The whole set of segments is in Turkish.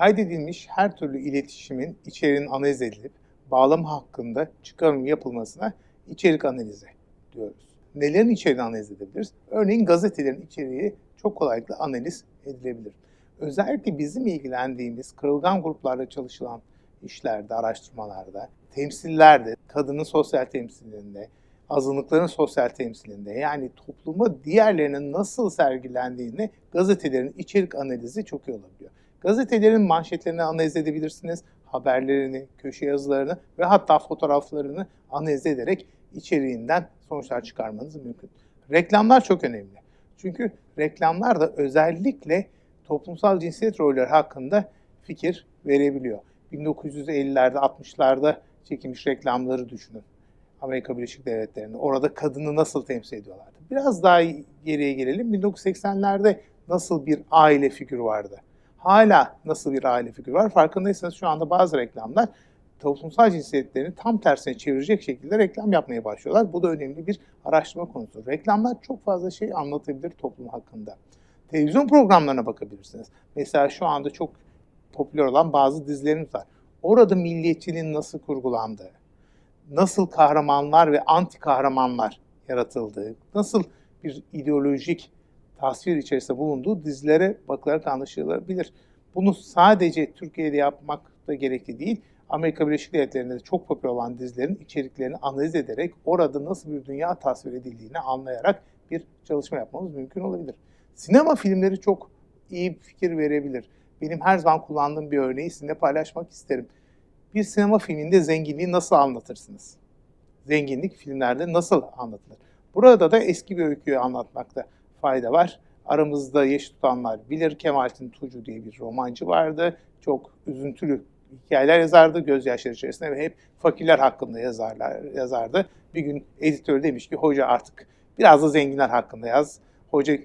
Kaydedilmiş her türlü iletişimin içeriğinin analiz edilip bağlam hakkında çıkarım yapılmasına içerik analizi diyoruz. Nelerin içeriğini analiz edebiliriz? Örneğin gazetelerin içeriği çok kolaylıkla analiz edilebilir. Özellikle bizim ilgilendiğimiz kırılgan gruplarla çalışılan işlerde, araştırmalarda, temsillerde, kadının sosyal temsilinde, azınlıkların sosyal temsilinde yani topluma diğerlerinin nasıl sergilendiğini gazetelerin içerik analizi çok iyi olabiliyor. Gazetelerin manşetlerini analiz edebilirsiniz, haberlerini, köşe yazılarını ve hatta fotoğraflarını analiz ederek içeriğinden sonuçlar çıkarmanız mümkün. Reklamlar çok önemli. Çünkü reklamlar da özellikle toplumsal cinsiyet rolleri hakkında fikir verebiliyor. 1950'lerde, 60'larda çekilmiş reklamları düşünün. Amerika Birleşik Devletleri'nde. Orada kadını nasıl temsil ediyorlardı? Biraz daha geriye gelelim. 1980'lerde nasıl bir aile figürü vardı? Hala nasıl bir aile figürü var? Farkındaysanız şu anda bazı reklamlar toplumsal cinsiyetlerini tam tersine çevirecek şekilde reklam yapmaya başlıyorlar. Bu da önemli bir araştırma konusu. Reklamlar çok fazla şey anlatabilir toplum hakkında. Televizyon programlarına bakabilirsiniz. Mesela şu anda çok popüler olan bazı dizilerimiz var. Orada milliyetçiliğin nasıl kurgulandığı, nasıl kahramanlar ve anti kahramanlar yaratıldığı, nasıl bir ideolojik tasvir içerisinde bulunduğu dizilere bakılarak anlaşılabilir. Bunu sadece Türkiye'de yapmak da gerekli değil. Amerika Birleşik Devletleri'nde de çok popüler olan dizilerin içeriklerini analiz ederek orada nasıl bir dünya tasvir edildiğini anlayarak bir çalışma yapmamız mümkün olabilir. Sinema filmleri çok iyi bir fikir verebilir. Benim her zaman kullandığım bir örneği sizinle paylaşmak isterim. Bir sinema filminde zenginliği nasıl anlatırsınız? Zenginlik filmlerde nasıl anlatılır? Burada da eski bir öyküyü anlatmakta fayda var. Aramızda yaş tutanlar bilir Kemalettin Tuğcu diye bir romancı vardı. Çok üzüntülü hikayeler yazardı gözyaşları içerisinde ve hep fakirler hakkında yazarlar, yazardı. Bir gün editör demiş ki hoca artık biraz da zenginler hakkında yaz. Hoca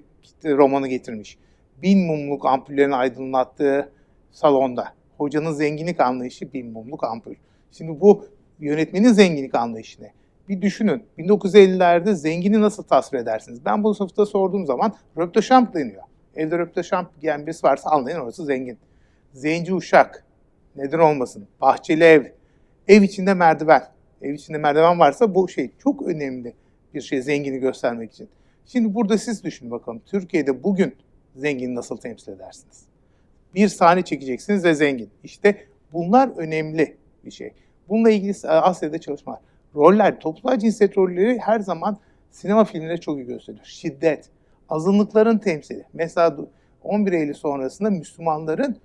romanı getirmiş. Bin mumluk ampullerin aydınlattığı salonda. Hocanın zenginlik anlayışı bin mumluk ampul. Şimdi bu yönetmenin zenginlik anlayışı ne? Bir düşünün. 1950'lerde zengini nasıl tasvir edersiniz? Ben bu sınıfta sorduğum zaman röpteşamp deniyor. Evde röpteşamp giyen birisi varsa anlayın orası zengin. Zenci uşak. Neden olmasın? Bahçeli ev. Ev içinde merdiven. Ev içinde merdiven varsa bu şey çok önemli bir şey zengini göstermek için. Şimdi burada siz düşünün bakalım. Türkiye'de bugün zengini nasıl temsil edersiniz? Bir sahne çekeceksiniz ve zengin. İşte bunlar önemli bir şey. Bununla ilgili Asya'da çalışmalar. Roller, toplumsal cinsiyet rolleri her zaman sinema filmlerinde çok iyi gösterilir. Şiddet, azınlıkların temsili. Mesela 11 Eylül sonrasında Müslümanların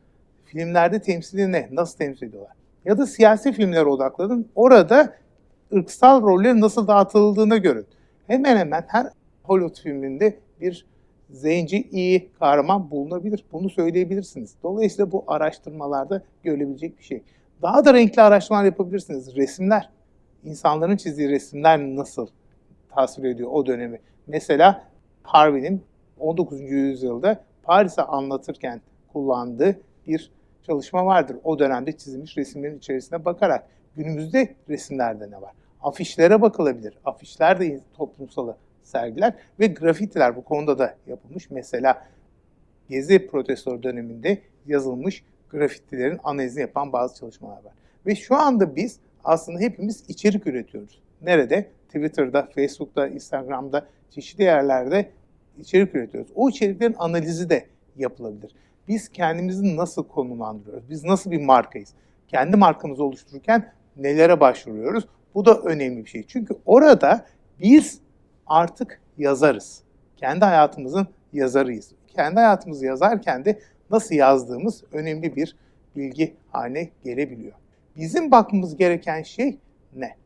filmlerde temsili ne? Nasıl temsil ediyorlar? Ya da siyasi filmlere odaklanın. Orada ırksal rollerin nasıl dağıtıldığını görün. Hemen hemen her Hollywood filminde bir zenci iyi kahraman bulunabilir. Bunu söyleyebilirsiniz. Dolayısıyla bu araştırmalarda görülebilecek bir şey. Daha da renkli araştırmalar yapabilirsiniz. Resimler. İnsanların çizdiği resimler nasıl tasvir ediyor o dönemi? Mesela Harvey'nin 19. yüzyılda Paris'e anlatırken kullandığı bir çalışma vardır. O dönemde çizilmiş resimlerin içerisine bakarak günümüzde resimlerde ne var? Afişlere bakılabilir. Afişler de toplumsalı sergiler ve grafitiler bu konuda da yapılmış. Mesela Gezi protesto döneminde yazılmış grafitilerin analizini yapan bazı çalışmalar var. Ve şu anda biz aslında hepimiz içerik üretiyoruz. Nerede? Twitter'da, Facebook'ta, Instagram'da, çeşitli yerlerde içerik üretiyoruz. O içeriklerin analizi de yapılabilir. Biz kendimizi nasıl konumlandırıyoruz? Biz nasıl bir markayız? Kendi markamızı oluştururken nelere başvuruyoruz? Bu da önemli bir şey. Çünkü orada biz artık yazarız. Kendi hayatımızın yazarıyız. Kendi hayatımızı yazarken de nasıl yazdığımız önemli bir bilgi haline gelebiliyor. Bizim bakmamız gereken şey ne?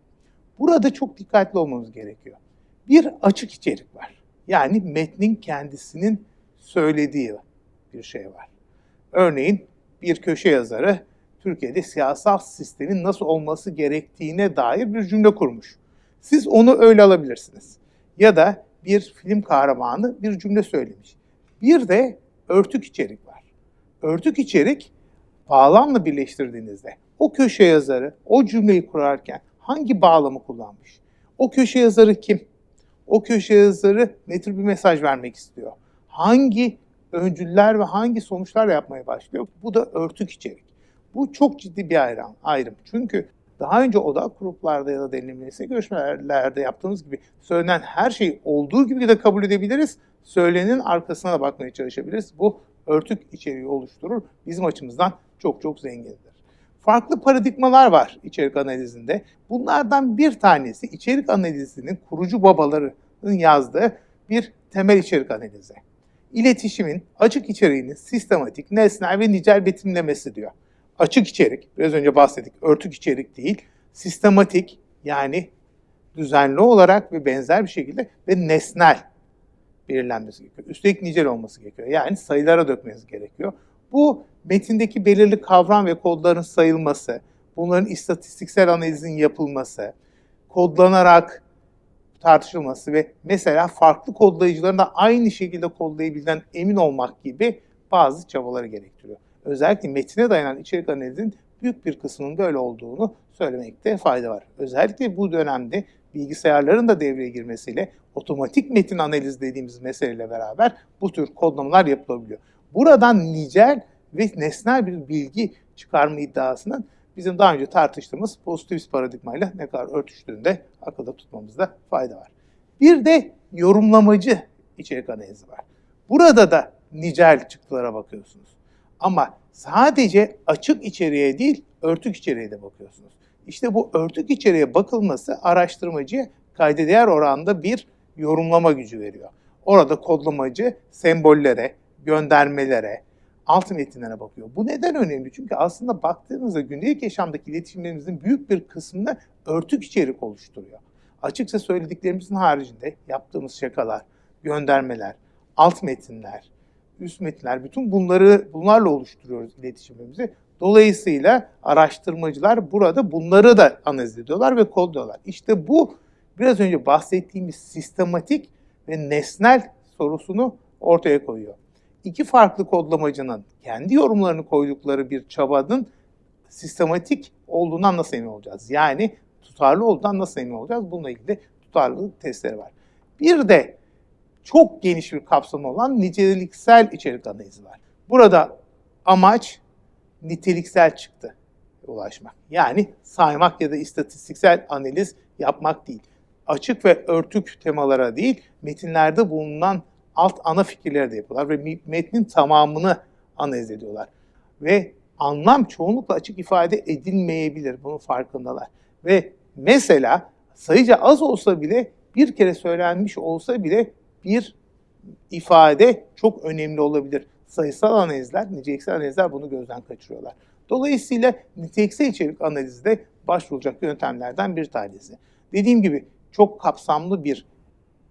Burada çok dikkatli olmamız gerekiyor. Bir açık içerik var. Yani metnin kendisinin söylediği bir şey var. Örneğin bir köşe yazarı Türkiye'de siyasal sistemin nasıl olması gerektiğine dair bir cümle kurmuş. Siz onu öyle alabilirsiniz. Ya da bir film kahramanı bir cümle söylemiş. Bir de örtük içerik var. Örtük içerik bağlamla birleştirdiğinizde o köşe yazarı o cümleyi kurarken hangi bağlamı kullanmış? O köşe yazarı kim? O köşe yazarı ne tür bir mesaj vermek istiyor? Hangi öncüller ve hangi sonuçlar yapmaya başlıyor? Bu da örtük içerik. Bu çok ciddi bir ayrım. ayrım. Çünkü daha önce odak gruplarda ya da derinlemesine görüşmelerde yaptığımız gibi söylenen her şeyi olduğu gibi de kabul edebiliriz. Söylenenin arkasına da bakmaya çalışabiliriz. Bu örtük içeriği oluşturur. Bizim açımızdan çok çok zengindir. Farklı paradigmalar var içerik analizinde. Bunlardan bir tanesi içerik analizinin kurucu babalarının yazdığı bir temel içerik analizi. İletişimin açık içeriğinin sistematik, nesnel ve nicel betimlemesi diyor. Açık içerik, biraz önce bahsettik, örtük içerik değil, sistematik yani düzenli olarak ve benzer bir şekilde ve nesnel belirlenmesi gerekiyor. Üstelik nicel olması gerekiyor. Yani sayılara dökmeniz gerekiyor. Bu metindeki belirli kavram ve kodların sayılması, bunların istatistiksel analizin yapılması, kodlanarak tartışılması ve mesela farklı kodlayıcıların da aynı şekilde kodlayabildiğinden emin olmak gibi bazı çabaları gerektiriyor. Özellikle metine dayanan içerik analizinin büyük bir kısmının böyle olduğunu söylemekte fayda var. Özellikle bu dönemde bilgisayarların da devreye girmesiyle otomatik metin analiz dediğimiz meseleyle beraber bu tür kodlamalar yapılabiliyor. Buradan nicel ve nesnel bir bilgi çıkarma iddiasının bizim daha önce tartıştığımız pozitivist paradigmayla ne kadar örtüştüğünde akılda tutmamızda fayda var. Bir de yorumlamacı içerik analizi var. Burada da nicel çıktılara bakıyorsunuz. Ama sadece açık içeriğe değil, örtük içeriğe de bakıyorsunuz. İşte bu örtük içeriğe bakılması araştırmacıya kayda değer oranda bir yorumlama gücü veriyor. Orada kodlamacı sembollere, göndermelere, alt metinlere bakıyor. Bu neden önemli? Çünkü aslında baktığınızda gündelik yaşamdaki iletişimlerimizin büyük bir kısmını örtük içerik oluşturuyor. Açıkça söylediklerimizin haricinde yaptığımız şakalar, göndermeler, alt metinler, üst metinler, bütün bunları bunlarla oluşturuyoruz iletişimimizi. Dolayısıyla araştırmacılar burada bunları da analiz ediyorlar ve kodluyorlar. İşte bu biraz önce bahsettiğimiz sistematik ve nesnel sorusunu ortaya koyuyor. İki farklı kodlamacının kendi yorumlarını koydukları bir çabanın sistematik olduğundan nasıl emin olacağız? Yani tutarlı olduğundan nasıl emin olacağız? Bununla ilgili tutarlılık testleri var. Bir de çok geniş bir kapsamı olan niceliksel içerik analizi var. Burada amaç niteliksel çıktı ulaşmak. Yani saymak ya da istatistiksel analiz yapmak değil. Açık ve örtük temalara değil, metinlerde bulunan alt ana fikirleri de yapıyorlar ve metnin tamamını analiz ediyorlar. Ve anlam çoğunlukla açık ifade edilmeyebilir, bunun farkındalar. Ve mesela sayıca az olsa bile bir kere söylenmiş olsa bile bir ifade çok önemli olabilir. Sayısal analizler, niceliksel analizler bunu gözden kaçırıyorlar. Dolayısıyla niteliksel içerik analizi de başvurulacak yöntemlerden bir tanesi. Dediğim gibi çok kapsamlı bir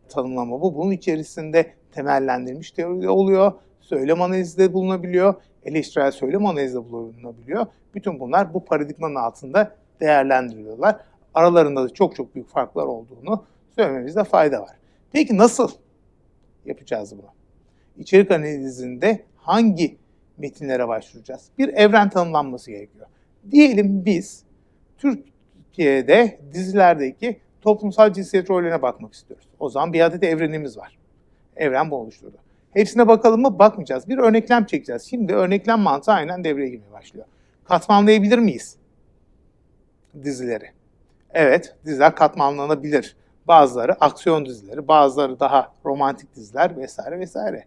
tanımlama bu. Bunun içerisinde temellendirilmiş teori oluyor, söylem analizi de bulunabiliyor, eleştirel söylem analizi de bulunabiliyor. Bütün bunlar bu paradigmanın altında değerlendiriliyorlar. Aralarında da çok çok büyük farklar olduğunu söylememizde fayda var. Peki nasıl yapacağız bunu? İçerik analizinde hangi metinlere başvuracağız? Bir evren tanımlanması gerekiyor. Diyelim biz Türkiye'de dizilerdeki toplumsal cinsiyet rollerine bakmak istiyoruz. O zaman bir adet evrenimiz var. Evren bu oluşturdu. Hepsine bakalım mı? Bakmayacağız. Bir örneklem çekeceğiz. Şimdi örneklem mantığı aynen devreye girmeye başlıyor. Katmanlayabilir miyiz dizileri? Evet, diziler katmanlanabilir. Bazıları aksiyon dizileri, bazıları daha romantik diziler vesaire vesaire.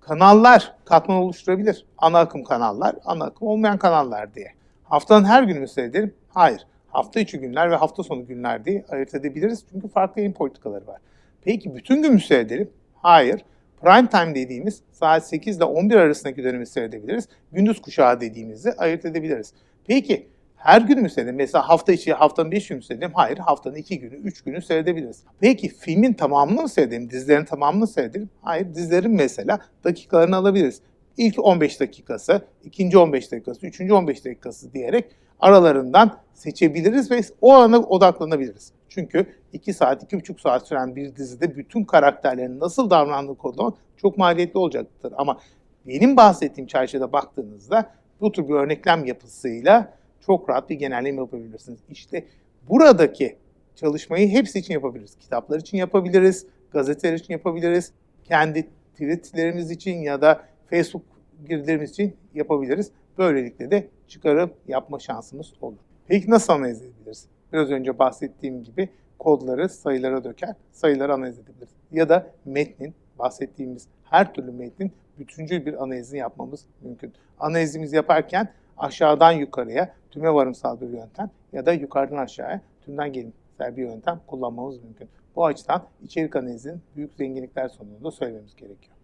Kanallar katman oluşturabilir. Ana akım kanallar, ana akım olmayan kanallar diye. Haftanın her günü mü seyredelim? Hayır. Hafta içi günler ve hafta sonu günler diye ayırt edebiliriz. Çünkü farklı yayın politikaları var. Peki bütün gün mü seyredelim? Hayır. Prime time dediğimiz saat 8 ile 11 arasındaki dönemi seyredebiliriz. Gündüz kuşağı dediğimizi ayırt edebiliriz. Peki her gün mü seyredelim? Mesela hafta içi haftanın 5 günü seyredelim. Hayır haftanın 2 günü, 3 günü seyredebiliriz. Peki filmin tamamını mı seyredelim? Dizilerin tamamını seyredelim? Hayır dizilerin mesela dakikalarını alabiliriz. İlk 15 dakikası, ikinci 15 dakikası, üçüncü 15 dakikası diyerek aralarından seçebiliriz ve o ana odaklanabiliriz. Çünkü 2 saat, 2,5 saat süren bir dizide bütün karakterlerin nasıl davrandığı konuda çok maliyetli olacaktır. Ama benim bahsettiğim çerçevede baktığınızda bu tür bir örneklem yapısıyla çok rahat bir genelleme yapabilirsiniz. İşte buradaki çalışmayı hepsi için yapabiliriz. Kitaplar için yapabiliriz, gazeteler için yapabiliriz, kendi tweetlerimiz için ya da Facebook girdilerimiz için yapabiliriz. Böylelikle de çıkarım yapma şansımız olur. Peki nasıl analiz edebiliriz? Biraz önce bahsettiğim gibi kodları sayılara döker, sayıları analiz edebiliriz. Ya da metnin, bahsettiğimiz her türlü metnin bütüncül bir analizini yapmamız mümkün. Analizimizi yaparken aşağıdan yukarıya tüme varımsal bir yöntem ya da yukarıdan aşağıya tümden gelimsel bir yöntem kullanmamız mümkün. Bu açıdan içerik analizinin büyük zenginlikler sunduğunu da söylememiz gerekiyor.